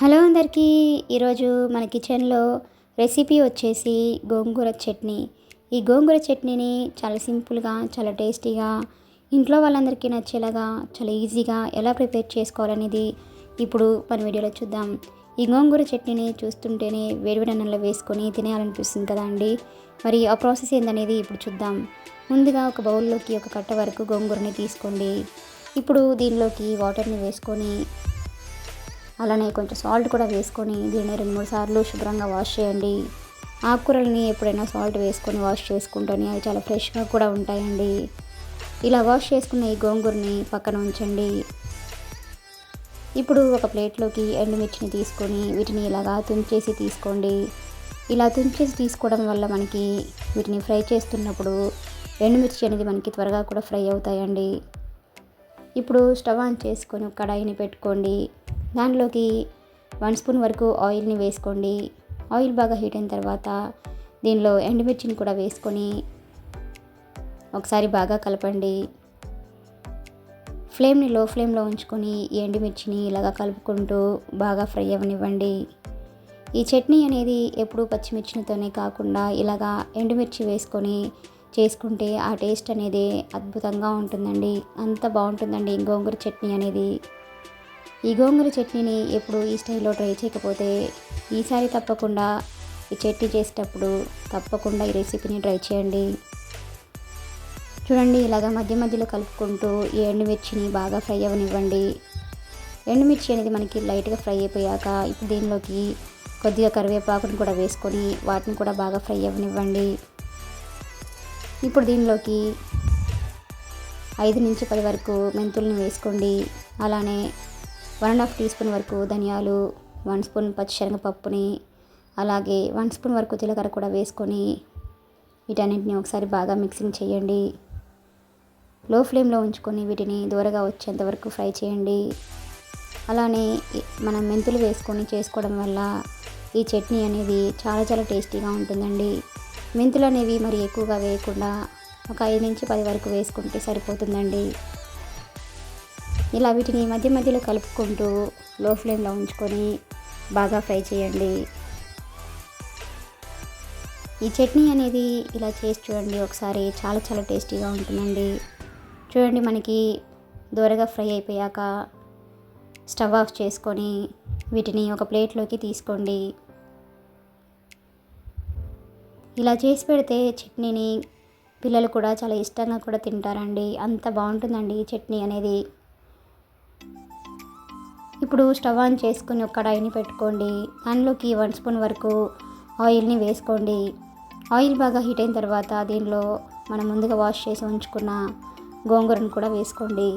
Hello అందరికీ. ఈరోజు మన కిచెన్లో రెసిపీ వచ్చేసి గోంగూర చట్నీ. ఈ గోంగూర చట్నీని చాలా సింపుల్గా చాలా టేస్టీగా ఇంట్లో వాళ్ళందరికీ నచ్చేలాగా చాలా ఈజీగా ఎలా ప్రిపేర్ చేసుకోవాలనేది ఇప్పుడు మన వీడియోలో చూద్దాం. ఈ గోంగూర చట్నీని చూస్తుంటేనే వేడివేడి అన్నంలో వేసుకొని తినేయాలనిపిస్తుంది కదా అండి. మరి ఆ ప్రాసెస్ ఏందనేది ఇప్పుడు చూద్దాం. ముందుగా ఒక బౌల్లోకి ఒక కట్ట వరకు గోంగూరని తీసుకోండి. ఇప్పుడు దీనిలోకి వాటర్ని వేసుకొని అలానే కొంచెం సాల్ట్ కూడా వేసుకొని దీన్ని రెండు మూడు సార్లు శుభ్రంగా వాష్ చేయండి. ఆకుకూరల్ని ఎప్పుడైనా సాల్ట్ వేసుకొని వాష్ చేసుకుంటూనే అవి చాలా ఫ్రెష్గా కూడా ఉంటాయండి. ఇలా వాష్ చేసుకున్న ఈ గోంగూరని పక్కన ఉంచండి. ఇప్పుడు ఒక ప్లేట్లోకి ఎండుమిర్చిని తీసుకొని వీటిని ఇలాగా తుంచేసి తీసుకోండి. ఇలా తుంచేసి తీసుకోవడం వల్ల మనకి వీటిని ఫ్రై చేస్తున్నప్పుడు ఎండుమిర్చి అనేది మనకి త్వరగా కూడా ఫ్రై అవుతాయండి. ఇప్పుడు స్టవ్ ఆన్ చేసుకొని కడాయిని పెట్టుకోండి. దాంట్లోకి వన్ స్పూన్ వరకు ఆయిల్ని వేసుకోండి. ఆయిల్ బాగా హీట్ అయిన తర్వాత దీనిలో ఎండుమిర్చిని కూడా వేసుకొని ఒకసారి బాగా కలపండి. ఫ్లేమ్ని లో ఫ్లేమ్లో ఉంచుకొని ఈ ఎండుమిర్చిని ఇలాగా కలుపుకుంటూ బాగా ఫ్రై అవ్వనివ్వండి. ఈ చట్నీ అనేది ఎప్పుడూ పచ్చిమిర్చితోనే కాకుండా ఇలాగా ఎండుమిర్చి వేసుకొని చేసుకుంటే ఆ టేస్ట్ అనేది అద్భుతంగా ఉంటుందండి. అంత బాగుంటుందండి గోంగూర చట్నీ అనేది. ఈ గోంగూర చట్నీని ఎప్పుడు ఈ స్టైల్లో ట్రై చేయకపోతే ఈసారి తప్పకుండా ఈ చట్నీ చేసేటప్పుడు తప్పకుండా ఈ రెసిపీని ట్రై చేయండి. చూడండి ఇలాగ మధ్య మధ్యలో కలుపుకుంటూ ఈ ఎండుమిర్చిని బాగా ఫ్రై అవ్వనివ్వండి ఎండుమిర్చి అనేది మనకి లైట్గా ఫ్రై అయిపోయాక ఇప్పుడు దీనిలోకి కొద్దిగా కరివేపాకుని కూడా వేసుకొని వాటిని కూడా బాగా ఫ్రై అవ్వనివ్వండి ఇప్పుడు దీనిలోకి ఐదు నుంచి పది వరకు మెంతుల్ని వేసుకోండి. అలానే one and half teaspoon వరకు ధనియాలు వన్ స్పూన్ పచ్చిశనగపప్పుని అలాగే వన్ స్పూన్ వరకు జీలకర్ర కూడా వేసుకొని వీటన్నింటిని ఒకసారి బాగా మిక్సింగ్ చేయండి. లో ఫ్లేమ్లో ఉంచుకొని వీటిని దూరగా వచ్చేంత వరకు ఫ్రై చేయండి. అలానే మనం మెంతులు వేసుకొని చేసుకోవడం వల్ల ఈ చట్నీ అనేది చాలా చాలా టేస్టీగా ఉంటుందండి. మెంతులు అనేవి మరి ఎక్కువగా వేయకుండా ఒక ఐదు నుంచి పది వరకు వేసుకుంటే సరిపోతుందండి. ఇలా వీటిని మధ్య మధ్యలో కలుపుకుంటూ లో ఫ్లేమ్లో ఉంచుకొని బాగా ఫ్రై చేయండి. ఈ చట్నీ అనేది ఇలా చేసి చూడండి ఒకసారి చాలా చాలా టేస్టీగా ఉంటుందండి. చూడండి మనకి దూరగా ఫ్రై అయిపోయాక స్టవ్ ఆఫ్ చేసుకొని వీటిని ఒక ప్లేట్లోకి తీసుకోండి. ఇలా చేసి పెడితే చట్నీని పిల్లలు కూడా చాలా ఇష్టంగా కూడా తింటారండి. అంత బాగుంటుందండి ఈ చట్నీ అనేది. ఇప్పుడు స్టవ్ ఆన్ చేసుకుని ఒక కడాయిని పెట్టుకోండి. దానిలోకి వన్ స్పూన్ వరకు ఆయిల్ని వేసుకోండి. ఆయిల్ బాగా హీట్ అయిన తర్వాత దీనిలో మనం ముందుగా వాష్ చేసి ఉంచుకున్న గోంగూరను కూడా వేసుకోండి.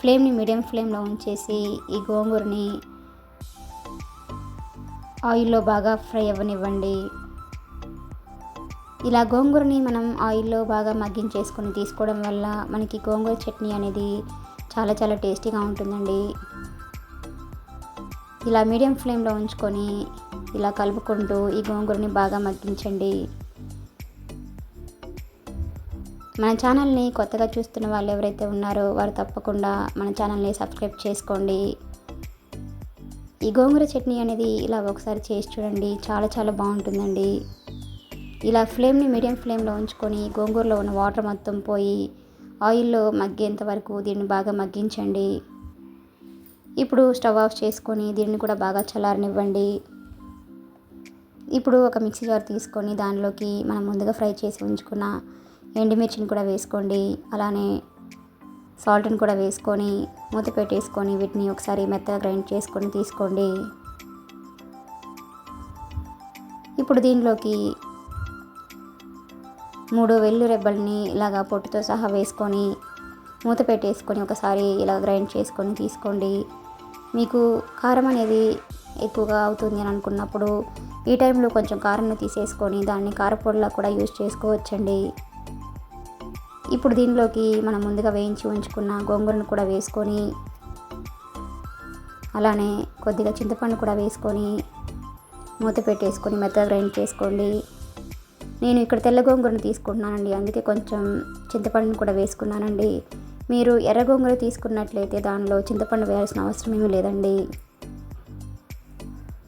ఫ్లేమ్ని మీడియం ఫ్లేమ్లో ఉంచేసి ఈ గోంగూరని ఆయిల్లో బాగా ఫ్రై అవ్వనివ్వండి. ఇలా గోంగూరని మనం ఆయిల్లో బాగా మగ్గించేసుకొని తీసుకోవడం వల్ల మనకి గోంగూర చట్నీ అనేది చాలా చాలా టేస్టీగా ఉంటుందండి. ఇలా మీడియం ఫ్లేమ్లో ఉంచుకొని ఇలా కలుపుకుంటూ ఈ గోంగూరని బాగా మగ్గించండి. మన ఛానల్ని కొత్తగా చూస్తున్న వాళ్ళు ఎవరైతే ఉన్నారో వారు తప్పకుండా మన ఛానల్ని సబ్స్క్రైబ్ చేసుకోండి. ఈ గోంగూర చట్నీ అనేది ఇలా ఒకసారి చేసి చూడండి చాలా చాలా బాగుంటుందండి. ఇలా ఫ్లేమ్ని మీడియం ఫ్లేమ్లో ఉంచుకొని గోంగూరలో ఉన్న వాటర్ మొత్తం పోయి ఆయిల్లో మగ్గేంత వరకు దీన్ని బాగా మగ్గించండి. ఇప్పుడు స్టవ్ ఆఫ్ చేసుకొని దీన్ని కూడా బాగా చల్లారనివ్వండి. ఇప్పుడు ఒక మిక్సీ జార్ తీసుకొని దానిలోకి మనం ముందుగా ఫ్రై చేసి ఉంచుకున్న ఎండుమిర్చిని కూడా వేసుకోండి. అలానే సాల్ట్ని కూడా వేసుకొని మూత పెట్టేసుకొని వీటిని ఒకసారి మెత్తగా గ్రైండ్ చేసుకొని తీసుకోండి. ఇప్పుడు దీనిలోకి మూడు వెల్లు రెబ్బల్ని ఇలాగా పొట్టుతో సహా వేసుకొని మూత పెట్టేసుకొని ఒకసారి ఇలా గ్రైండ్ చేసుకొని తీసుకోండి. మీకు కారం అనేది ఎక్కువగా అవుతుంది అని అనుకున్నప్పుడు ఈ టైంలో కొంచెం కారంను తీసేసుకొని దాన్ని కారపొడిలా కూడా యూజ్ చేసుకోవచ్చండి. ఇప్పుడు దీనిలోకి మనం ముందుగా వేయించి ఉంచుకున్న గోంగూరను కూడా వేసుకొని అలానే కొద్దిగా చింతపండు కూడా వేసుకొని మూత పెట్టేసుకొని మెత్తగా గ్రైండ్ చేసుకోండి. నేను ఇక్కడ తెల్ల గోంగూరను తీసుకుంటున్నానండి. అందుకే కొంచెం చింతపండుని కూడా వేసుకున్నానండి. మీరు ఎర్ర గోంగూర తీసుకున్నట్లయితే దానిలో చింతపండు వేయాల్సిన అవసరం ఏమీ లేదండి.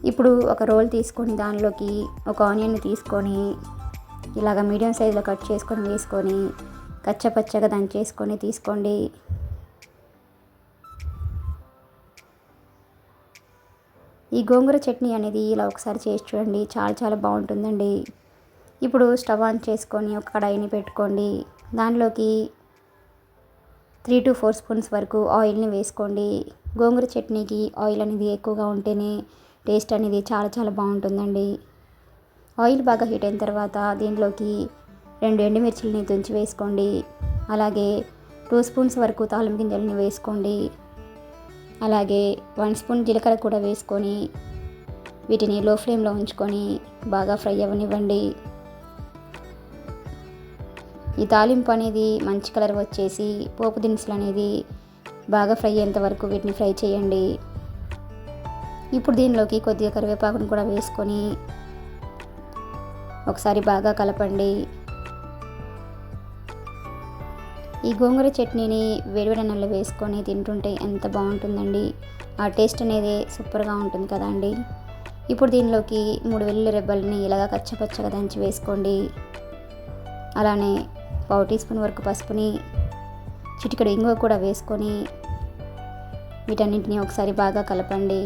ఇప్పుడు ఒక రోల్ తీసుకొని దానిలోకి ఒక ఆనియన్ తీసుకొని ఇలాగ మీడియం సైజులో కట్ చేసుకొని వేసుకొని కచ్చపచ్చగా దంచేసుకొని తీసుకోండి. ఈ గోంగూర చట్నీ అనేది ఇలా ఒకసారి చేసి చూడండి. చాలా చాలా బాగుంటుందండి. ఇప్పుడు స్టవ్ ఆన్ చేసుకొని ఒక కడాయిని పెట్టుకోండి. దానిలోకి త్రీ టు ఫోర్ స్పూన్స్ వరకు ఆయిల్ని వేసుకోండి. గోంగూర చట్నీకి ఆయిల్ అనేది ఎక్కువగా ఉంటేనే టేస్ట్ అనేది చాలా చాలా బాగుంటుందండి. ఆయిల్ బాగా హీట్ అయిన తర్వాత దీంట్లోకి రెండు ఎండుమిర్చిలని తుంచి వేసుకోండి. అలాగే టూ స్పూన్స్ వరకు తాలింపు గింజలని వేసుకోండి. అలాగే వన్ స్పూన్ జీలకర్ర కూడా వేసుకొని వీటిని లో ఫ్లేమ్లో ఉంచుకొని బాగా ఫ్రై అవ్వనివ్వండి. ఈ తాలింపు అనేది మంచి కలర్ వచ్చేసి పోపు దినుసులు అనేది బాగా ఫ్రై అయ్యేంత వరకు వీటిని ఫ్రై చేయండి. ఇప్పుడు దీనిలోకి కొద్దిగా కరివేపాకును కూడా వేసుకొని ఒకసారి బాగా కలపండి. ఈ గోంగూర చట్నీని వేడివేడి అన్నంలో వేసుకొని తింటుంటే ఎంత బాగుంటుందండి. ఆ టేస్ట్ అనేది సూపర్గా ఉంటుంది కదా అండి. ఇప్పుడు దీనిలోకి మూడు వెల్లుల్లి రెబ్బల్ని ఇలాగా కచ్చపచ్చగా దంచి వేసుకోండి. అలానే పావు టీ స్పూన్ వరకు పసుపుని చిటికెడు ఇంగువ కూడా వేసుకొని వీటన్నింటిని ఒకసారి బాగా కలపండి.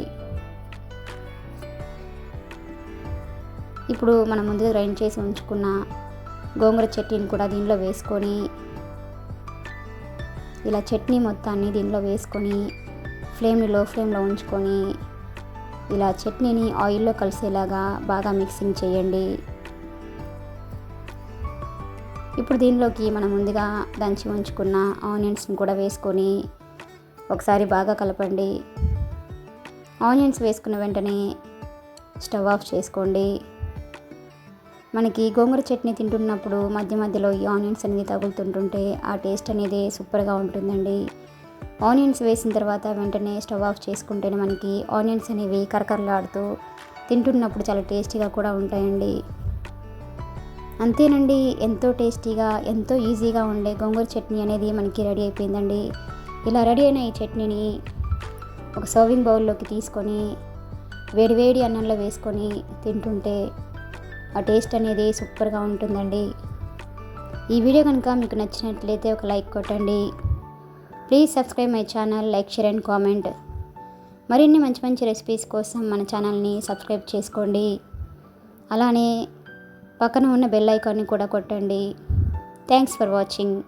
ఇప్పుడు మనం ముందుగా గ్రైండ్ చేసి ఉంచుకున్న గోంగూర చట్నీని కూడా దీనిలో వేసుకొని ఇలా చట్నీ మొత్తాన్ని దీనిలో వేసుకొని ఫ్లేమ్ని లో ఫ్లేమ్లో ఉంచుకొని ఇలా చట్నీని ఆయిల్లో కలిసేలాగా బాగా మిక్సింగ్ చేయండి. ఇప్పుడు దీనిలోకి మనం ముందుగా దంచి ఉంచుకున్న ఆనియన్స్ని కూడా వేసుకొని ఒకసారి బాగా కలపండి. ఆనియన్స్ వేసుకున్న వెంటనే స్టవ్ ఆఫ్ చేసుకోండి. మనకి గోంగూర చట్నీ తింటున్నప్పుడు మధ్య మధ్యలో ఈ ఆనియన్స్ అనేది తగులుతుంటుంటే ఆ టేస్ట్ అనేది సూపర్గా ఉంటుందండి. ఆనియన్స్ వేసిన తర్వాత వెంటనే స్టవ్ ఆఫ్ చేసుకుంటేనే మనకి ఆనియన్స్ అనేవి కరకరలాడుతూ తింటున్నప్పుడు చాలా టేస్టీగా కూడా ఉంటాయండి. అంతేనండి ఎంతో టేస్టీగా ఎంతో ఈజీగా ఉండే గోంగూర చట్నీ అనేది మనకి రెడీ అయిపోయిందండి. ఇలా రెడీ అయిన ఈ చట్నీని ఒక సర్వింగ్ బౌల్లోకి తీసుకొని వేడివేడి అన్నంలో వేసుకొని తింటుంటే ఆ టేస్ట్ అనేది సూపర్గా ఉంటుందండి. ఈ వీడియో కనుక మీకు నచ్చినట్లయితే ఒక లైక్ కొట్టండి. Please subscribe my channel like share and comment. మరిన్ని మంచి మంచి రెసిపీస్ కోసం మన ఛానల్ని సబ్స్క్రైబ్ చేసుకోండి. అలానే పక్కన ఉన్న బెల్ ఐకాన్ని కూడా కొట్టండి. Thanks for watching